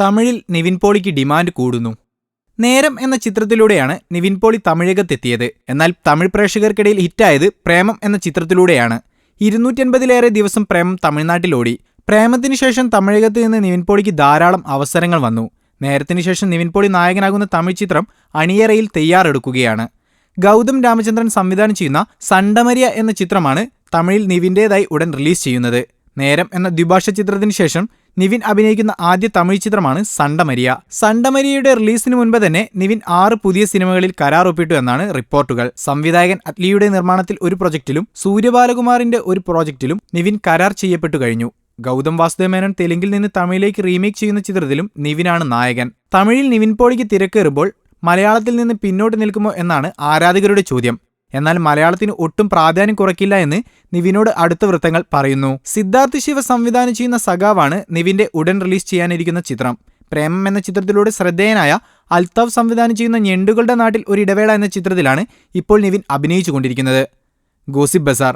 തമിഴിൽ നിവിൻ പോളിക്ക് ഡിമാൻഡ് കൂടുന്നു. നേരം എന്ന ചിത്രത്തിലൂടെയാണ് നിവിൻ പോളി തമിഴകത്തെത്തിയത്. എന്നാൽ തമിഴ് പ്രേക്ഷകർക്കിടയിൽ ഹിറ്റായത് പ്രേമം എന്ന ചിത്രത്തിലൂടെയാണ്. ഇരുന്നൂറ്റൻപതിലേറെ ദിവസം പ്രേമം തമിഴ്നാട്ടിലോടി. പ്രേമത്തിന് ശേഷം തമിഴകത്ത് നിന്ന് നിവിൻ പോളിക്ക് ധാരാളം അവസരങ്ങൾ വന്നു. നേരത്തിന് ശേഷം നിവിൻ പോളി നായകനാകുന്ന തമിഴ് ചിത്രം അണിയറയിൽ തയ്യാറെടുക്കുകയാണ്. ഗൗതം രാമചന്ദ്രൻ സംവിധാനം ചെയ്യുന്ന സണ്ടമരിയ എന്ന ചിത്രമാണ് തമിഴിൽ നിവിന്റേതായി ഉടൻ റിലീസ് ചെയ്യുന്നത്. നേരം എന്ന ദ്വിഭാഷ ചിത്രത്തിന് ശേഷം നിവിൻ അഭിനയിക്കുന്ന ആദ്യ തമിഴ് ചിത്രമാണ് സണ്ടമരിയ. സണ്ടമരിയയുടെ റിലീസിന് മുൻപ് തന്നെ നിവിൻ ആറ് പുതിയ സിനിമകളിൽ കരാർ ഒപ്പിട്ടു എന്നാണ് റിപ്പോർട്ടുകൾ. സംവിധായകൻ അറ്റ്ലിയുടെ നിർമ്മാണത്തിൽ ഒരു പ്രൊജക്ടിലും സൂര്യബാലകുമാറിന്റെ ഒരു പ്രോജക്റ്റിലും നിവിൻ കരാർ ചെയ്യപ്പെട്ടു കഴിഞ്ഞു. ഗൗതം വാസുദേവ് മേനോൻ തെലുങ്കിൽ നിന്ന് തമിഴിലേക്ക് റീമേക്ക് ചെയ്യുന്ന ചിത്രത്തിലും നിവിനാണ് നായകൻ. തമിഴിൽ നിവിൻ പോളിക്ക് തിരക്കേറുമ്പോൾ മലയാളത്തിൽ നിന്ന് പിന്നോട്ട് നിൽക്കുമോ എന്നാണ് ആരാധകരുടെ ചോദ്യം. എന്നാൽ മലയാളത്തിന് ഒട്ടും പ്രാധാന്യം കുറയ്ക്കില്ല എന്ന് നിവിനോട് അടുത്ത വൃത്തങ്ങൾ പറയുന്നു. സിദ്ധാർത്ഥ് ശിവ സംവിധാനം ചെയ്യുന്ന സഖാവാണ് നിവിന്റെ ഉടൻ റിലീസ് ചെയ്യാനിരിക്കുന്ന ചിത്രം. പ്രേമം എന്ന ചിത്രത്തിലൂടെ ശ്രദ്ധേയനായ അൽത്താഫ് സംവിധാനം ചെയ്യുന്ന ഞെണ്ടുകളുടെ നാട്ടിൽ ഒരു ഇടവേള എന്ന ചിത്രത്തിലാണ് ഇപ്പോൾ നിവിൻ അഭിനയിച്ചുകൊണ്ടിരിക്കുന്നത്. ഗോസിപ്പ് ബസാർ